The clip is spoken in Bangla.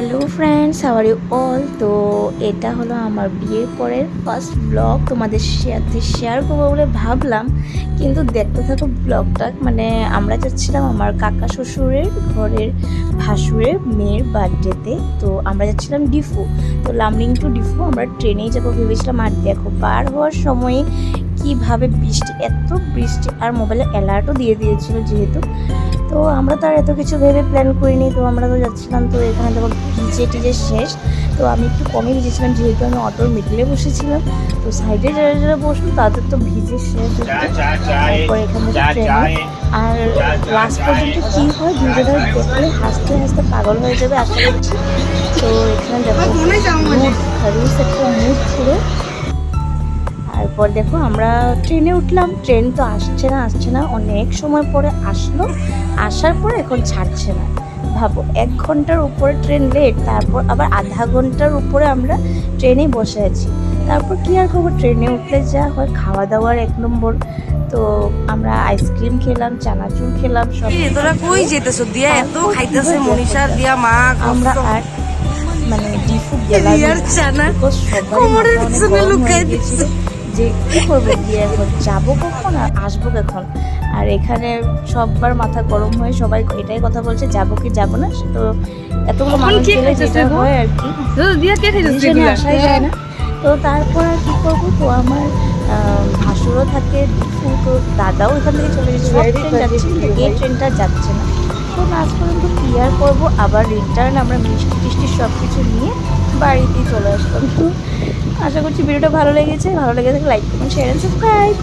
Hello friends how are you all তো এটা হলো আমার বিয়ের পরের ফার্স্ট ব্লগ তোমাদের সাথে শেয়ার করব বলে ভাবলাম। কিন্তু দেখতে থাকো ব্লগটা মানে আমরা যাচ্ছিলাম আমার কাকা শ্বশুরের ঘরের ভাসুরের মেয়ের বার্থডেতে তো আমরা যাচ্ছিলাম ডিফু। তো লামলিং টু ডিফু। আমরা ট্রেনেই যাব ভেবেছিলাম। আর দেখো পার হওয়ার সময়ে কীভাবে বৃষ্টি, এত বৃষ্টি। আর মোবাইলে অ্যালার্টও দিয়ে দিয়েছিল যেহেতু। তো আমরা তো আর এত কিছু ভেবে প্ল্যান করিনি তো আমরা তো যাচ্ছিলাম তো এখানে দেখো ভিজে টিজে শেষ। তো আমি একটু কমই ভিজেছিলাম যেহেতু আমি অটোর মিডলে বসেছিলাম তো সাইডে যারা যারা বসল তাদের তো ভিজে শেষ। তারপর এখানে ট্রেনে আর লাস্ট পর্যন্ত কী হয় ভিডিওটা দেখলে হাসতে হাসতে পাগল হয়ে যাবে আশা করছি। তো এখানে দেখো মুড হারিস একটা মুড পুরো তারপর দেখো আমরা ট্রেনে উঠলাম ট্রেন তো আসছে না আসছে না অনেক সময় পরে আসলো আসার পর এখন ছাড়ছে না। ভাবো এক ঘণ্টার উপরে ট্রেন লেট তারপর আবার আধা ঘণ্টার উপরে আমরা ট্রেনে বসে আছি। তারপর কি আর করব ট্রেনে উঠলে যা হয় খাওয়া দাওয়ার এক নম্বর। তো আমরা আইসক্রিম খেলাম চানাচুর খেলাম সব তোরা কই যেতেছ? দিয়া এত খাইতেছে মনীষা দিয়া মা আমরা আর মানে ডিফু গেলাম। যে কি করব গিয়ে এখন যাব কখন আর আসব কখন? আর এখানে সববার মাথা গরম হয়ে সবাই এটাই কথা বলছে যাব কি যাব না? তো এতগুলো মানুষ গেলে যেটা হয় আর কি। আসাই যায় না। তো তারপর আর কি করব? তো আমার আহ, ভাসুরও থাকে তো দাদাও এখান থেকে চলে গেছে। সব ট্রেন যাচ্ছে কিন্তু এই ট্রেনটা যাচ্ছে না। তো লাস্ট পর্যন্ত ক্লিয়ার করব? আবার রিটার্ন আমরা মিষ্টি টিষ্টি সব কিছু নিয়ে বাড়িতেই চলে আসলাম। আশা করছি ভিডিওটা ভালো লেগেছে। ভালো লেগে থাকলে লাইক করুন শেয়ার অ্যান্ড সাবস্ক্রাইব